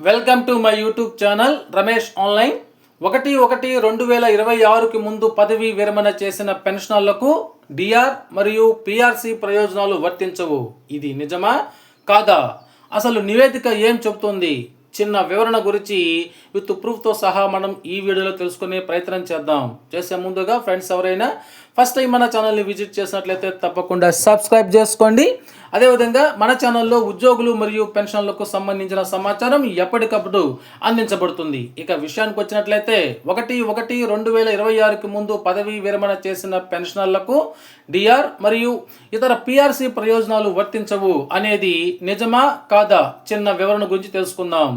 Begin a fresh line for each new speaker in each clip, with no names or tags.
Welcome to my YouTube channel Ramesh online. ఒకటి ఒకటి రెండు వేల ఇరవై ఆరుకి ముందు పదవీ విరమణ చేసిన పెన్షనర్లకు డిఆర్ మరియు పిఆర్సి ప్రయోజనాలు వర్తించవు. ఇది నిజమా? కాదా? అసలు నివేదిక ఏం చెబుతుంది? చిన్న వివరణ గురించి విత్ ప్రూఫ్తో సహా మనం ఈ వీడియోలో తెలుసుకునే ప్రయత్నం చేద్దాం. చేసే ముందుగా ఫ్రెండ్స్ ఎవరైనా ఫస్ట్ టైం మన ఛానల్ని విజిట్ చేసినట్లయితే తప్పకుండా సబ్స్క్రైబ్ చేసుకోండి. అదేవిధంగా మన ఛానల్లో ఉద్యోగులు మరియు పెన్షన్లకు సంబంధించిన సమాచారం ఎప్పటికప్పుడు అందించబడుతుంది. ఇక విషయానికి వచ్చినట్లయితే ఒకటి ఒకటి రెండు వేల ఇరవై ఆరుకి ముందు పదవీ విరమణ చేసిన పెన్షనర్లకు డిఆర్ మరియు ఇతర పిఆర్సి ప్రయోజనాలు వర్తించవు అనేది నిజమా కాదా చిన్న వివరణ గురించి తెలుసుకుందాం.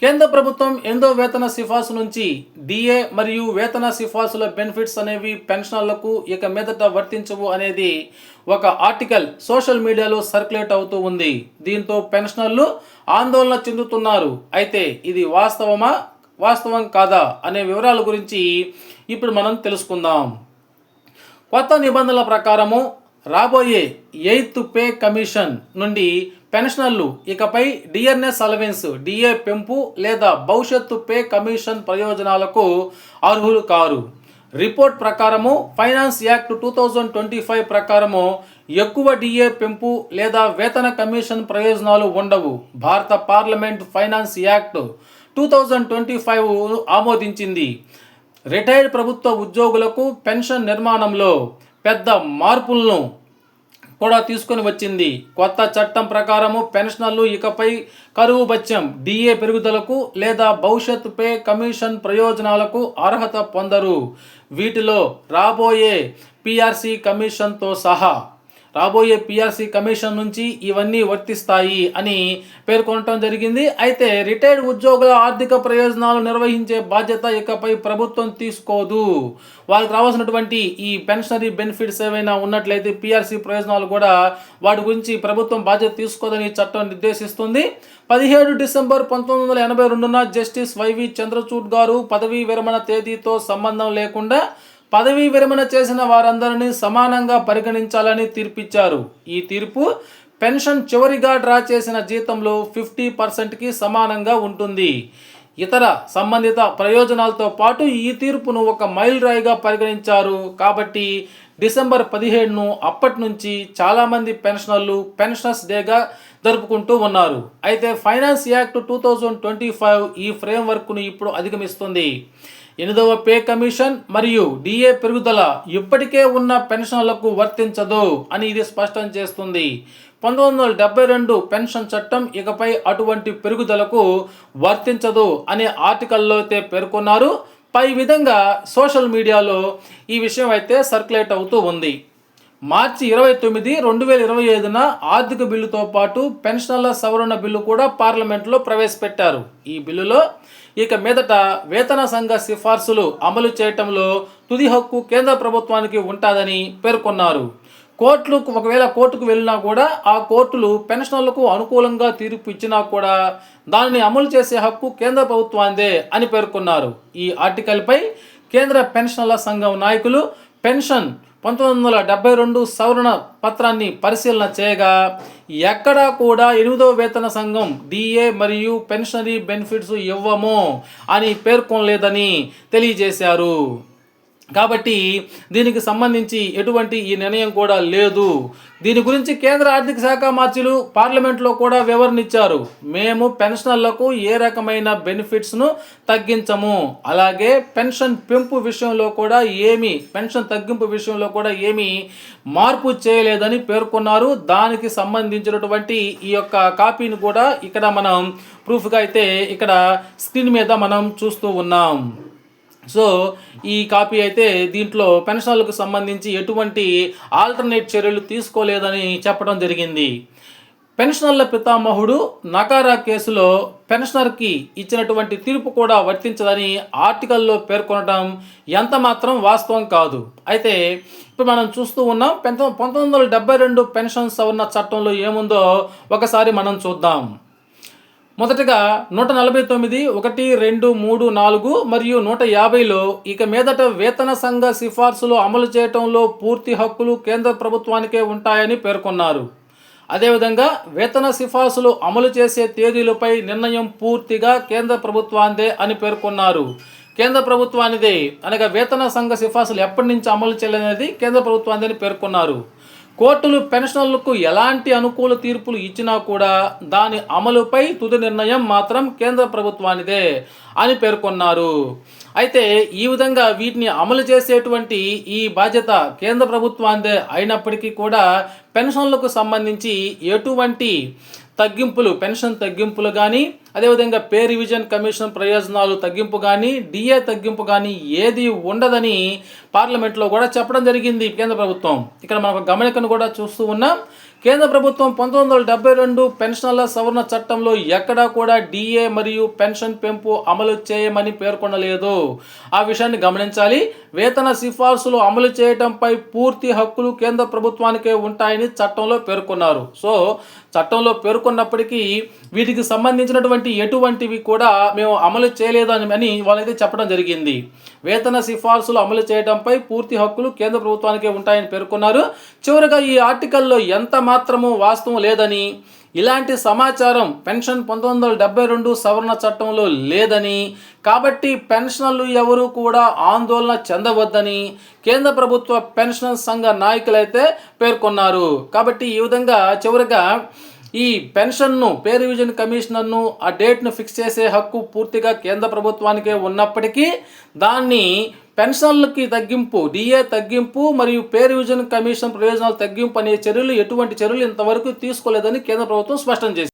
కేంద్ర ప్రభుత్వం ఎందో వేతన సిఫార్సు నుంచి డిఏ మరియు వేతన సిఫార్సుల బెనిఫిట్స్ అనేవి పెన్షనర్లకు ఇక మీదట వర్తించవు అనేది ఒక ఆర్టికల్ సోషల్ మీడియాలో సర్క్యులేట్ అవుతూ ఉంది. దీంతో పెన్షనర్లు ఆందోళన చెందుతున్నారు. అయితే ఇది వాస్తవమా? వాస్తవం కాదా? అనే వివరాల గురించి ఇప్పుడు మనం తెలుసుకుందాం. కొత్త నిబంధనల ప్రకారము రాబోయే ఎయిత్ పే కమిషన్ నుండి పెన్షనర్లు. ఇకపై డిఎన్ఎస్ అలవెన్స్ డిఏ పెంపు లేదా భవిష్యత్తు పే కమిషన్ ప్రయోజనాలకు అర్హులు కారు. రిపోర్ట్ ప్రకారము finance act two thousand twenty five ప్రకారము ఎక్కువ డిఏ పెంపు లేదా వేతన కమిషన్ ప్రయోజనాలు ఉండవు. భారత parliament finance act two thousand twenty five ఆమోదించింది. రిటైర్డ్ ప్రభుత్వ ఉద్యోగులకు పెన్షన్ నిర్మాణంలో పెద్ద మార్పులను కూడా తీసుకొని వచ్చింది. కొత్త చట్టం ప్రకారము పెన్షనర్లు ఇకపై కరువు బత్యం డిఏ పెరుగుదలకు లేదా భవిష్యత్ పే కమిషన్ ప్రయోజనాలకు అర్హత పొందరు. వీటిలో రాబోయే పిఆర్సి కమిషన్తో సహా రాబోయే పిఆర్సీ కమిషన్ నుంచి ఇవన్నీ వర్తిస్తాయి అని పేర్కొనటం జరిగింది. అయితే రిటైర్డ్ ఉద్యోగుల ఆర్థిక ప్రయోజనాలు నిర్వహించే బాధ్యత ఇకపై ప్రభుత్వం తీసుకోదు. వాళ్ళకి రావాల్సినటువంటి ఈ పెన్షనరీ బెనిఫిట్స్ ఏవైనా ఉన్నట్లయితే పిఆర్సీ ప్రయోజనాలు కూడా వాటి గురించి ప్రభుత్వం బాధ్యత తీసుకోదని చట్టం నిర్దేశిస్తుంది. పదిహేడు డిసెంబర్ పంతొమ్మిది వందల ఎనభై రెండున జస్టిస్ వైవి చంద్రచూడ్ గారు పదవీ విరమణ తేదీతో సంబంధం లేకుండా పదవీ విరమణ చేసిన వారందరినీ సమానంగా పరిగణించాలని తీర్పిచ్చారు. ఈ తీర్పు పెన్షన్ చివరిగా డ్రా చేసిన జీతంలో ఫిఫ్టీ పర్సెంట్కి సమానంగా ఉంటుంది. ఇతర సంబంధిత ప్రయోజనాలతో పాటు ఈ తీర్పును ఒక మైల్ రాయిగా పరిగణించారు. కాబట్టి డిసెంబర్ పదిహేడును అప్పటి నుంచి చాలామంది పెన్షనర్లు పెన్షనర్స్ డేగా జరుపుకుంటూ ఉన్నారు. అయితే finance act two thousand twenty five ఈ ఫ్రేమ్వర్క్ను ఇప్పుడు అధిగమిస్తుంది. ఎనిమిదవ పే కమిషన్ మరియు డిఏ పెరుగుదల ఇప్పటికే ఉన్న పెన్షన్లకు వర్తించదు అని ఇది స్పష్టం చేస్తుంది. పంతొమ్మిది వందల డెబ్బై రెండు పెన్షన్ చట్టం ఇకపై అటువంటి పెరుగుదలకు వర్తించదు అనే ఆర్టికల్లో అయితే పేర్కొన్నారు. పై విధంగా సోషల్ మీడియాలో ఈ విషయం అయితే సర్క్యులేట్ అవుతూ ఉంది. మార్చి ఇరవై తొమ్మిది రెండు వేల ఇరవై ఐదున ఆర్థిక బిల్లుతో పాటు పెన్షనర్ల సవరణ బిల్లు కూడా పార్లమెంట్లో ప్రవేశపెట్టారు. ఈ బిల్లులో ఇక మీదట వేతన సంఘ సిఫార్సులు అమలు చేయటంలో తుది హక్కు కేంద్ర ప్రభుత్వానికి ఉంటుందని పేర్కొన్నారు. కోర్టులు ఒకవేళ కోర్టుకు వెళ్ళినా కూడా ఆ కోర్టులు పెన్షనర్లకు అనుకూలంగా తీర్పు ఇచ్చినా కూడా దానిని అమలు చేసే హక్కు కేంద్ర ప్రభుత్వాందే అని పేర్కొన్నారు. ఈ ఆర్టికల్పై కేంద్ర పెన్షనర్ల సంఘం నాయకులు పెన్షన్ పంతొమ్మిది వందల డెబ్బై రెండు సవరణ పత్రాన్ని పరిశీలన చేయగా ఎక్కడా కూడా ఎనిమిదో వేతన సంఘం డిఏ మరియు పెన్షనరీ బెనిఫిట్స్ ఇవ్వము అని పేర్కొనలేదని తెలియజేశారు. కాబట్టి దీనికి సంబంధించి ఎటువంటి ఈ నిర్ణయం కూడా లేదు. దీని గురించి కేంద్ర ఆర్థిక శాఖ మార్చులు పార్లమెంట్లో కూడా వివరణిచ్చారు. మేము పెన్షనర్లకు ఏ రకమైన బెనిఫిట్స్ను తగ్గించము. అలాగే పెన్షన్ పెంపు విషయంలో కూడా ఏమి పెన్షన్ తగ్గింపు విషయంలో కూడా ఏమీ మార్పు చేయలేదని పేర్కొన్నారు. దానికి సంబంధించినటువంటి ఈ యొక్క కాపీని కూడా ఇక్కడ మనం ప్రూఫ్గా అయితే ఇక్కడ స్క్రీన్ మీద మనం చూస్తూ ఉన్నాం. సో ఈ కాపీ అయితే దీంట్లో పెన్షన్లకు సంబంధించి ఎటువంటి ఆల్టర్నేట్ చర్యలు తీసుకోలేదని చెప్పడం జరిగింది. పెన్షనర్ల పితామహుడు నకారా కేసులో పెన్షనర్కి ఇచ్చినటువంటి తీర్పు కూడా వర్తించదని ఆర్టికల్లో పేర్కొనడం ఎంత మాత్రం వాస్తవం కాదు. అయితే ఇప్పుడు మనం చూస్తూ ఉన్నాం పంతొమ్మిది పంతొమ్మిది వందల డెబ్బై రెండు పెన్షన్ సవరణ చట్టంలో ఏముందో ఒకసారి మనం చూద్దాం. మొదటగా నూట నలభై తొమ్మిది ఒకటి రెండు మూడు నాలుగు మరియు నూట యాభైలో ఇక మీదట వేతన సంఘ సిఫార్సులు అమలు చేయటంలో పూర్తి హక్కులు కేంద్ర ప్రభుత్వానికే ఉంటాయని పేర్కొన్నారు. అదేవిధంగా వేతన సిఫార్సులు అమలు చేసే తేదీలపై నిర్ణయం పూర్తిగా కేంద్ర ప్రభుత్వాందే అని పేర్కొన్నారు. కేంద్ర ప్రభుత్వానిదే అనగా వేతన సంఘ సిఫార్సులు ఎప్పటి నుంచి అమలు చేయాలనేది కేంద్ర ప్రభుత్వానిదే అని పేర్కొన్నారు. కోర్టులు పెన్షనర్లకు ఎలాంటి అనుకూల తీర్పులు ఇచ్చినా కూడా దాని అమలుపై తుది నిర్ణయం మాత్రం కేంద్ర ప్రభుత్వానిదే అని పేర్కొన్నారు. అయితే ఈ విధంగా వీటిని అమలు చేసేటువంటి ఈ బాధ్యత కేంద్ర ప్రభుత్వానిదే అయినప్పటికీ కూడా పెన్షన్లకు సంబంధించి ఎటువంటి తగ్గింపులు పెన్షన్ తగ్గింపులు కానీ అదేవిధంగా పే రివిజన్ కమిషన్ ప్రయోజనాలు తగ్గింపు కానీ డిఏ తగ్గింపు కానీ ఏది ఉండదని పార్లమెంట్లో కూడా చెప్పడం జరిగింది కేంద్ర ప్రభుత్వం. ఇక్కడ మనం గమనికను కూడా చూస్తూ ఉన్నాం. కేంద్ర ప్రభుత్వం పంతొమ్మిది వందల డెబ్బై రెండు పెన్షన్ల సవరణ చట్టంలో ఎక్కడా కూడా డిఏ మరియు పెన్షన్ పెంపు అమలు చేయమని పేర్కొనలేదు. ఆ విషయాన్ని గమనించాలి. వేతన సిఫార్సులు అమలు చేయడంపై పూర్తి హక్కులు కేంద్ర ప్రభుత్వానికే ఉంటాయని చట్టంలో పేర్కొన్నారు. సో చట్టంలో పేర్కొన్నప్పటికీ వీటికి సంబంధించినటువంటి ఎటువంటివి కూడా మేము అమలు చేయలేదని అని వాళ్ళైతే చెప్పడం జరిగింది. వేతన సిఫార్సులు అమలు చేయడంపై పూర్తి హక్కులు కేంద్ర ప్రభుత్వానికే ఉంటాయని పేర్కొన్నారు. చివరిగా ఈ ఆర్టికల్లో ఎంత ఏమాత్రము వాస్తవం లేదని ఇలాంటి సమాచారం పెన్షన్ పంతొమ్మిది వందల డెబ్బై రెండు సవరణ చట్టంలో లేదని కాబట్టి పెన్షనర్లు ఎవరు కూడా ఆందోళన చెందవద్దని కేంద్ర ప్రభుత్వ పెన్షన్ సంఘ నాయకులైతే పేర్కొన్నారు. కాబట్టి ఈ విధంగా చివరిగా ఈ పెన్షన్ను పే రివిజన్ కమిషనర్ను ఆ డేట్ను ఫిక్స్ చేసే హక్కు పూర్తిగా కేంద్ర ప్రభుత్వానికే ఉన్నప్పటికీ దాన్ని పెన్షన్లకి తగ్గింపు డిఏ తగ్గింపు మరియు పే రివిజన్ కమిషన్ ప్రయోజనాలు తగ్గింపు అనే చర్యలు ఎటువంటి చర్యలు ఇంతవరకు తీసుకోలేదని కేంద్ర ప్రభుత్వం స్పష్టం చేసింది.